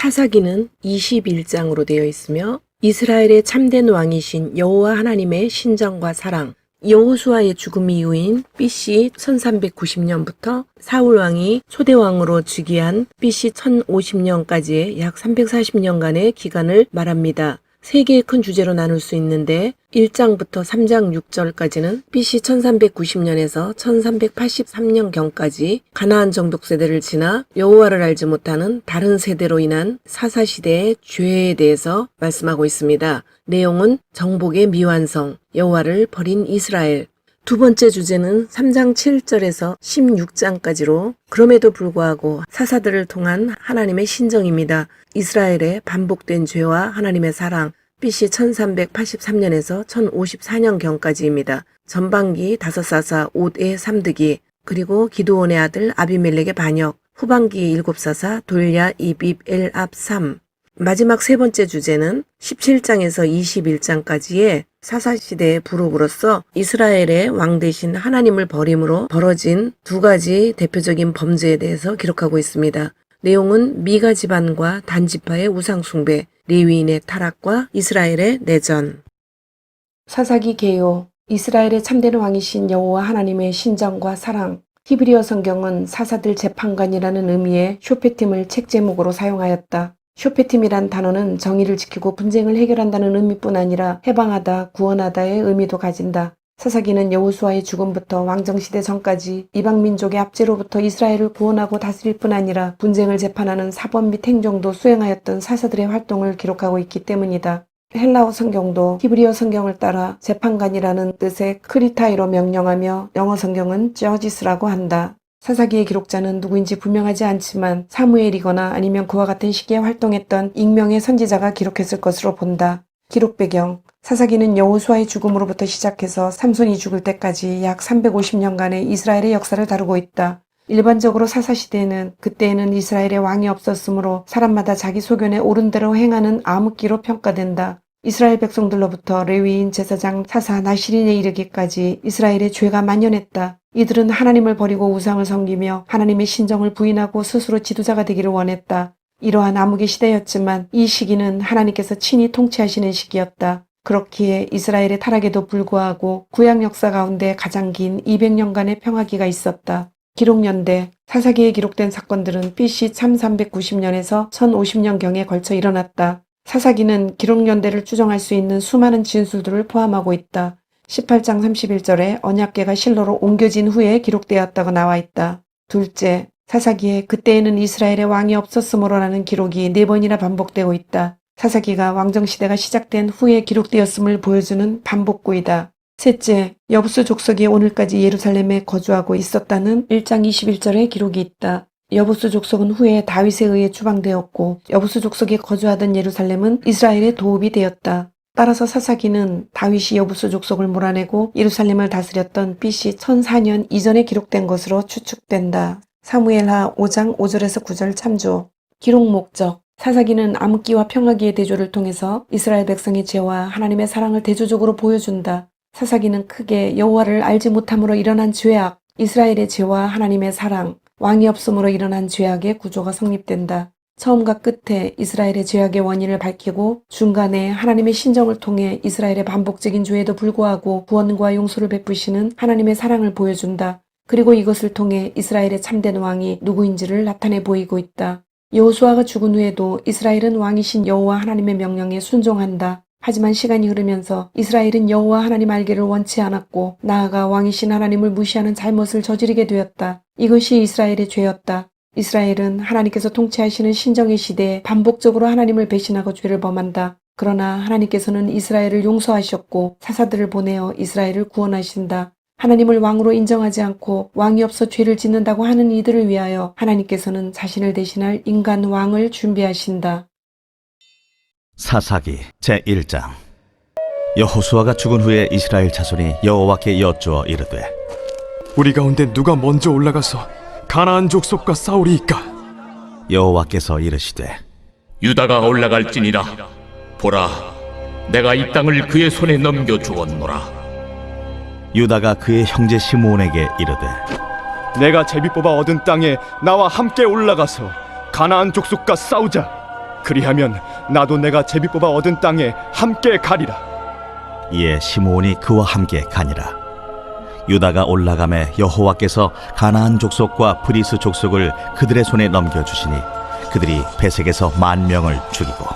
사사기는 21장으로 되어 있으며 이스라엘의 참된 왕이신 여호와 하나님의 신정과 사랑, 여호수아의 죽음 이후인 BC 1390년부터 사울 왕이 초대 왕으로 즉위한 BC 1050년까지의 약 340년간의 기간을 말합니다. 세 개의 큰 주제로 나눌 수 있는데 1장부터 3장 6절까지는 BC 1390년에서 1383년경까지 가나안 정복 세대를 지나 여호와를 알지 못하는 다른 세대로 인한 사사 시대의 죄에 대해서 말씀하고 있습니다. 내용은 정복의 미완성, 여호와를 버린 이스라엘, 두 번째 주제는 3장 7절에서 16장까지로 그럼에도 불구하고 사사들을 통한 하나님의 신정입니다. 이스라엘의 반복된 죄와 하나님의 사랑, BC 1383년에서 1054년경까지입니다. 전반기 다섯 사사 옷의 삼득이 그리고 기도원의 아들 아비멜렉의 반역, 후반기 일곱 사사 돌야 이빕 엘압 3 마지막 세 번째 주제는 17장에서 21장까지의 사사시대의 부록으로서 이스라엘의 왕 대신 하나님을 버림으로 벌어진 두 가지 대표적인 범죄에 대해서 기록하고 있습니다. 내용은 미가 집안과 단지파의 우상숭배, 레위인의 타락과 이스라엘의 내전. 사사기 개요. 이스라엘의 참된 왕이신 여호와 하나님의 신정과 사랑. 히브리어 성경은 사사들 재판관이라는 의미의 쇼페팀을 책 제목으로 사용하였다. 쇼페팀이란 단어는 정의를 지키고 분쟁을 해결한다는 의미뿐 아니라 해방하다, 구원하다의 의미도 가진다. 사사기는 여호수아의 죽음부터 왕정시대 전까지 이방 민족의 압제로부터 이스라엘을 구원하고 다스릴 뿐 아니라 분쟁을 재판하는 사법 및 행정도 수행하였던 사사들의 활동을 기록하고 있기 때문이다. 헬라어 성경도 히브리어 성경을 따라 재판관이라는 뜻의 크리타이로 명령하며 영어 성경은 저지스라고 한다. 사사기의 기록자는 누구인지 분명하지 않지만 사무엘이거나 아니면 그와 같은 시기에 활동했던 익명의 선지자가 기록했을 것으로 본다. 기록 배경 사사기는 여호수아의 죽음으로부터 시작해서 삼손이 죽을 때까지 약 350년간의 이스라엘의 역사를 다루고 있다. 일반적으로 사사시대에는 그때에는 이스라엘의 왕이 없었으므로 사람마다 자기 소견에 옳은 대로 행하는 암흑기로 평가된다. 이스라엘 백성들로부터 레위인 제사장 사사 나시린에 이르기까지 이스라엘의 죄가 만연했다. 이들은 하나님을 버리고 우상을 섬기며 하나님의 신정을 부인하고 스스로 지도자가 되기를 원했다. 이러한 암흑의 시대였지만 이 시기는 하나님께서 친히 통치하시는 시기였다. 그렇기에 이스라엘의 타락에도 불구하고 구약 역사 가운데 가장 긴 200년간의 평화기가 있었다. 기록연대 사사기에 기록된 사건들은 BC 1390년에서 1050년경에 걸쳐 일어났다. 사사기는 기록연대를 추정할 수 있는 수많은 진술들을 포함하고 있다. 18장 31절에 언약계가 실로로 옮겨진 후에 기록되었다고 나와 있다. 둘째, 사사기에 그때에는 이스라엘의 왕이 없었으므로라는 기록이 네 번이나 반복되고 있다. 사사기가 왕정시대가 시작된 후에 기록되었음을 보여주는 반복구이다. 셋째, 여부수 족속이 오늘까지 예루살렘에 거주하고 있었다는 1장 21절의 기록이 있다. 여부수 족속은 후에 다윗에 의해 추방되었고 여부수 족속이 거주하던 예루살렘은 이스라엘의 도읍이 되었다. 따라서 사사기는 다윗이 여부수 족속을 몰아내고 예루살렘을 다스렸던 BC 1004년 이전에 기록된 것으로 추측된다. 사무엘하 5장 5절에서 9절 참조. 기록 목적. 사사기는 암흑기와 평화기의 대조를 통해서 이스라엘 백성의 죄와 하나님의 사랑을 대조적으로 보여준다. 사사기는 크게 여호와를 알지 못함으로 일어난 죄악, 이스라엘의 죄와 하나님의 사랑, 왕이 없음으로 일어난 죄악의 구조가 성립된다. 처음과 끝에 이스라엘의 죄악의 원인을 밝히고 중간에 하나님의 신정을 통해 이스라엘의 반복적인 죄에도 불구하고 구원과 용서를 베푸시는 하나님의 사랑을 보여준다. 그리고 이것을 통해 이스라엘의 참된 왕이 누구인지를 나타내 보이고 있다. 여호수아가 죽은 후에도 이스라엘은 왕이신 여호와 하나님의 명령에 순종한다. 하지만 시간이 흐르면서 이스라엘은 여호와 하나님 알기를 원치 않았고 나아가 왕이신 하나님을 무시하는 잘못을 저지르게 되었다. 이것이 이스라엘의 죄였다. 이스라엘은 하나님께서 통치하시는 신정의 시대에 반복적으로 하나님을 배신하고 죄를 범한다. 그러나 하나님께서는 이스라엘을 용서하셨고 사사들을 보내어 이스라엘을 구원하신다. 하나님을 왕으로 인정하지 않고 왕이 없어 죄를 짓는다고 하는 이들을 위하여 하나님께서는 자신을 대신할 인간 왕을 준비하신다. 사사기 제1장 여호수아가 죽은 후에 이스라엘 자손이 여호와께 여쭈어 이르되 우리 가운데 누가 먼저 올라가서 가나안 족속과 싸우리이까? 여호와께서 이르시되 유다가 올라갈지니라 보라 내가 이 땅을 그의 손에 넘겨 주었노라 유다가 그의 형제 시므온에게 이르되 내가 제비 뽑아 얻은 땅에 나와 함께 올라가서 가나안 족속과 싸우자. 그리하면 나도 내가 제비 뽑아 얻은 땅에 함께 가리라. 이에 시므온이 그와 함께 가니라. 유다가 올라가매 여호와께서 가나안 족속과 브리스 족속을 그들의 손에 넘겨 주시니 그들이 베색에서 만 명을 죽이고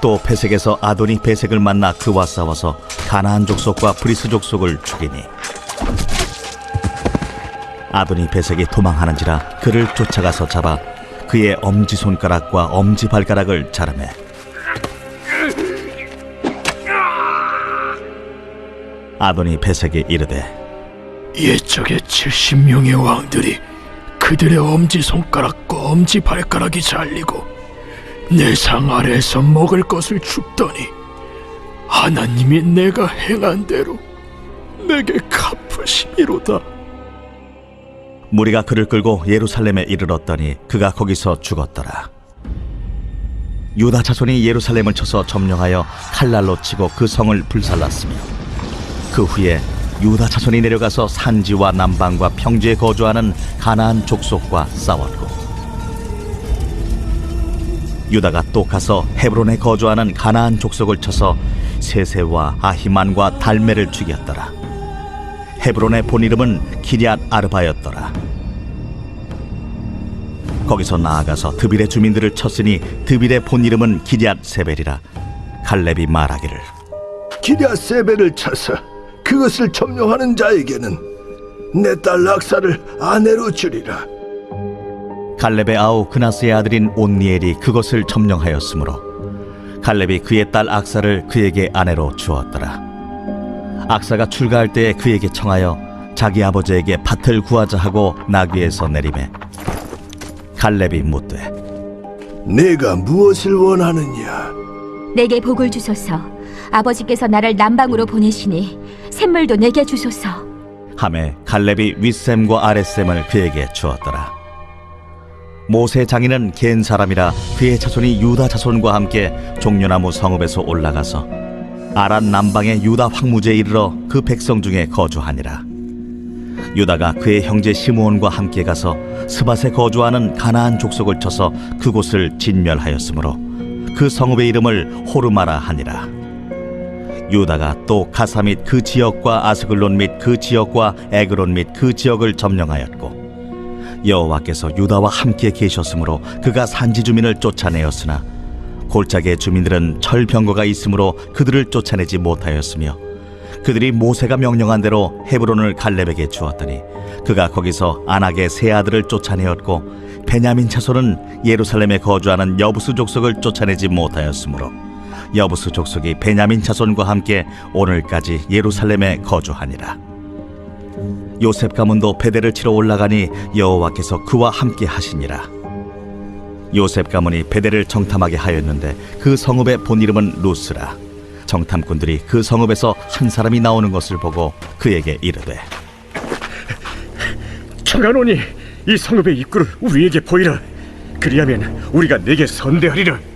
또 베색에서 아도니 베색을 만나 그와 싸워서 가나안 족속과 브리스 족속을 죽이니 아도니 베색이 도망하는지라 그를 쫓아가서 잡아 그의 엄지 손가락과 엄지 발가락을 자르매 아도니 베색이 이르되 옛적의 70명의 왕들이 그들의 엄지손가락과 엄지발가락이 잘리고 내 상 아래에서 먹을 것을 줍더니 하나님이 내가 행한 대로 내게 갚으시미로다 무리가 그를 끌고 예루살렘에 이르렀더니 그가 거기서 죽었더라. 유다 자손이 예루살렘을 쳐서 점령하여 칼날로 치고 그 성을 불살랐으며 그 후에 유다 자손이 내려가서 산지와 남방과 평지에 거주하는 가나안 족속과 싸웠고 유다가 또 가서 헤브론에 거주하는 가나안 족속을 쳐서 세세와 아히만과 달메를 죽였더라. 헤브론의 본 이름은 기리앗 아르바였더라. 거기서 나아가서 드빌의 주민들을 쳤으니 드빌의 본 이름은 기리앗 세벨이라. 칼렙이 말하기를 기랴세벨을 쳐서 그것을 점령하는 자에게는 내 딸 락사를 아내로 주리라. 갈렙의 아우 그나스의 아들인 온니엘이 그것을 점령하였으므로 갈렙이 그의 딸 악사를 그에게 아내로 주었더라. 악사가 출가할 때에 그에게 청하여 자기 아버지에게 밭을 구하자 하고 나귀에서 내림에 갈렙이 묻되 내가 무엇을 원하느냐? 내게 복을 주소서. 아버지께서 나를 남방으로 보내시니 샘물도 내게 주소서. 함에 갈렙이 윗샘과 아랫샘을 그에게 주었더라. 모세 장인은 겐 사람이라 그의 자손이 유다 자손과 함께 종려나무 성읍에서 올라가서 아란 남방의 유다 황무지에 이르러 그 백성 중에 거주하니라. 유다가 그의 형제 시므온과 함께 가서 스밧에 거주하는 가나안 족속을 쳐서 그곳을 진멸하였으므로 그 성읍의 이름을 호르마라 하니라. 유다가 또 가사 및 그 지역과 아스글론 및 그 지역과 에그론 및 그 지역을 점령하였고 여호와께서 유다와 함께 계셨으므로 그가 산지 주민을 쫓아내었으나 골짜기의 주민들은 철병거가 있으므로 그들을 쫓아내지 못하였으며 그들이 모세가 명령한 대로 헤브론을 갈렙에게 주었더니 그가 거기서 안악의 세 아들을 쫓아내었고 베냐민 자손은 예루살렘에 거주하는 여부스 족속을 쫓아내지 못하였으므로 여부스 족속이 베냐민 자손과 함께 오늘까지 예루살렘에 거주하니라. 요셉 가문도 베델을 치러 올라가니 여호와께서 그와 함께 하시니라. 요셉 가문이 베델을 정탐하게 하였는데 그 성읍의 본 이름은 루스라. 정탐꾼들이 그 성읍에서 한 사람이 나오는 것을 보고 그에게 이르되 청하노니 이 성읍의 입구를 우리에게 보이라. 그리하면 우리가 내게 선대하리라.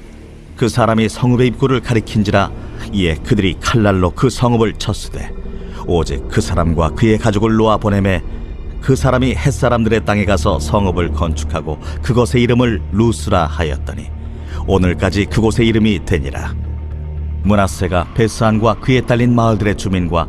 그 사람이 성읍의 입구를 가리킨지라 이에 그들이 칼날로 그 성읍을 쳤으되 오직 그 사람과 그의 가족을 놓아 보내매 그 사람이 햇사람들의 땅에 가서 성읍을 건축하고 그것의 이름을 루스라 하였더니 오늘까지 그곳의 이름이 되니라. 문하세가 베스안과 그에 딸린 마을들의 주민과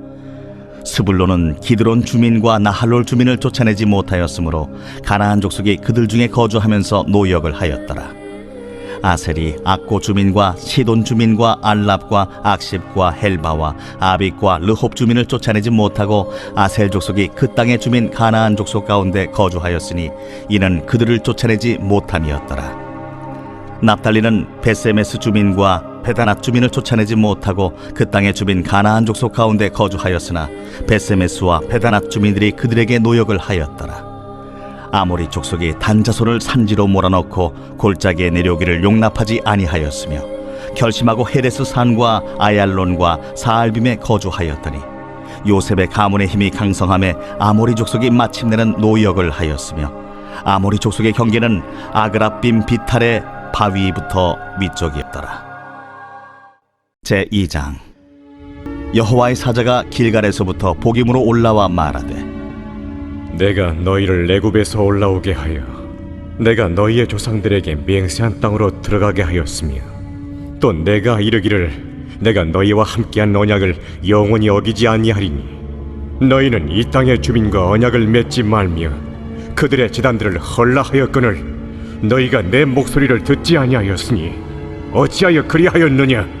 스불론은 기드론 주민과 나할롤 주민을 쫓아내지 못하였으므로 가나안 족속이 그들 중에 거주하면서 노역을 하였더라. 아셀이 악고 주민과 시돈 주민과 알랍과 악십과 헬바와 아빅과 르홉 주민을 쫓아내지 못하고 아셀 족속이 그 땅의 주민 가나안 족속 가운데 거주하였으니 이는 그들을 쫓아내지 못함이었더라. 납달리는 베세메스 주민과 베다낫 주민을 쫓아내지 못하고 그 땅의 주민 가나안 족속 가운데 거주하였으나 베세메스와 베다낫 주민들이 그들에게 노역을 하였더라. 아모리 족속이 단자손을 산지로 몰아넣고 골짜기에 내려오기를 용납하지 아니하였으며 결심하고 헤레스 산과 아얄론과 사알빔에 거주하였더니 요셉의 가문의 힘이 강성함에 아모리 족속이 마침내는 노역을 하였으며 아모리 족속의 경계는 아그라빔 비탈의 바위부터 위쪽이었더라. 제 2장. 여호와의 사자가 길갈에서부터 복임으로 올라와 말하되 내가 너희를 애굽에서 올라오게 하여 내가 너희의 조상들에게 맹세한 땅으로 들어가게 하였으며 또 내가 이르기를 내가 너희와 함께한 언약을 영원히 어기지 아니하리니 너희는 이 땅의 주민과 언약을 맺지 말며 그들의 재단들을 헐라하였거늘 너희가 내 목소리를 듣지 아니하였으니 어찌하여 그리하였느냐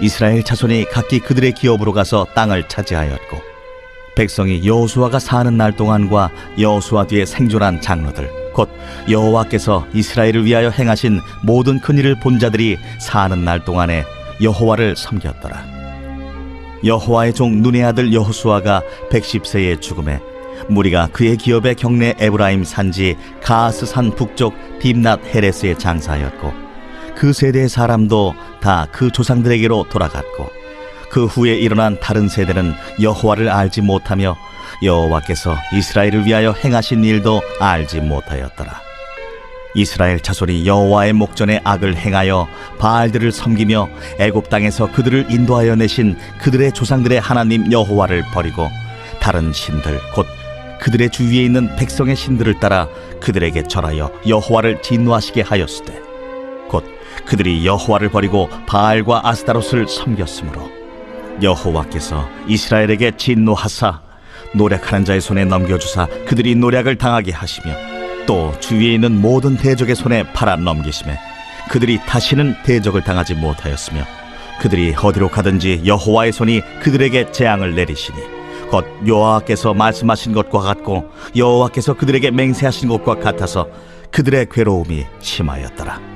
이스라엘 자손이 각기 그들의 기업으로 가서 땅을 차지하였고 백성이 여호수아가 사는 날 동안과 여호수아 뒤에 생존한 장로들 곧 여호와께서 이스라엘을 위하여 행하신 모든 큰 일을 본 자들이 사는 날 동안에 여호와를 섬겼더라. 여호와의 종 눈의 아들 여호수아가 110세에 죽음에 무리가 그의 기업의 경내 에브라임 산지 가스산 북쪽 딥낫 헤레스에 장사하였고 그 세대의 사람도 다 그 조상들에게로 돌아갔고 그 후에 일어난 다른 세대는 여호와를 알지 못하며 여호와께서 이스라엘을 위하여 행하신 일도 알지 못하였더라. 이스라엘 자손이 여호와의 목전에 악을 행하여 바알들을 섬기며 애굽 땅에서 그들을 인도하여 내신 그들의 조상들의 하나님 여호와를 버리고 다른 신들 곧 그들의 주위에 있는 백성의 신들을 따라 그들에게 절하여 여호와를 진노하시게 하였으되 곧 그들이 여호와를 버리고 바알과 아스타롯을 섬겼으므로 여호와께서 이스라엘에게 진노하사 노력하는 자의 손에 넘겨주사 그들이 노력을 당하게 하시며 또 주위에 있는 모든 대적의 손에 팔아 넘기심에 그들이 다시는 대적을 당하지 못하였으며 그들이 어디로 가든지 여호와의 손이 그들에게 재앙을 내리시니 곧 여호와께서 말씀하신 것과 같고 여호와께서 그들에게 맹세하신 것과 같아서 그들의 괴로움이 심하였더라.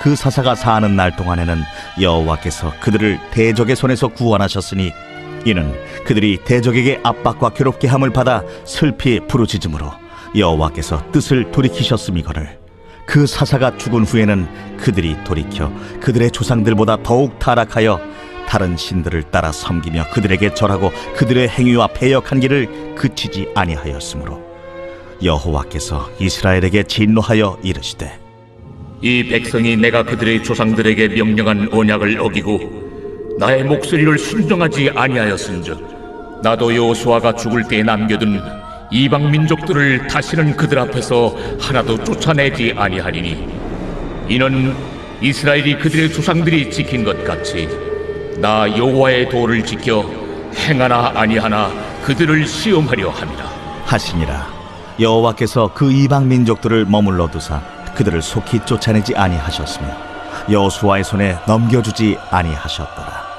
그 사사가 사는 날 동안에는 여호와께서 그들을 대적의 손에서 구원하셨으니 이는 그들이 대적에게 압박과 괴롭게 함을 받아 슬피 부르짖음으로 여호와께서 뜻을 돌이키셨음이거늘. 그 사사가 죽은 후에는 그들이 돌이켜 그들의 조상들보다 더욱 타락하여 다른 신들을 따라 섬기며 그들에게 절하고 그들의 행위와 패역한 길을 그치지 아니하였으므로 여호와께서 이스라엘에게 진노하여 이르시되 이 백성이 내가 그들의 조상들에게 명령한 언약을 어기고 나의 목소리를 순종하지 아니하였은즉 나도 여호수아가 죽을 때에 남겨둔 이방 민족들을 다시는 그들 앞에서 하나도 쫓아내지 아니하리니 이는 이스라엘이 그들의 조상들이 지킨 것 같이 나 여호와의 도를 지켜 행하나 아니하나 그들을 시험하려 함이라. 하시니라. 여호와께서 그 이방 민족들을 머물러 두사 그들을 속히 쫓아내지 아니하셨으며 여호수아의 손에 넘겨주지 아니하셨더라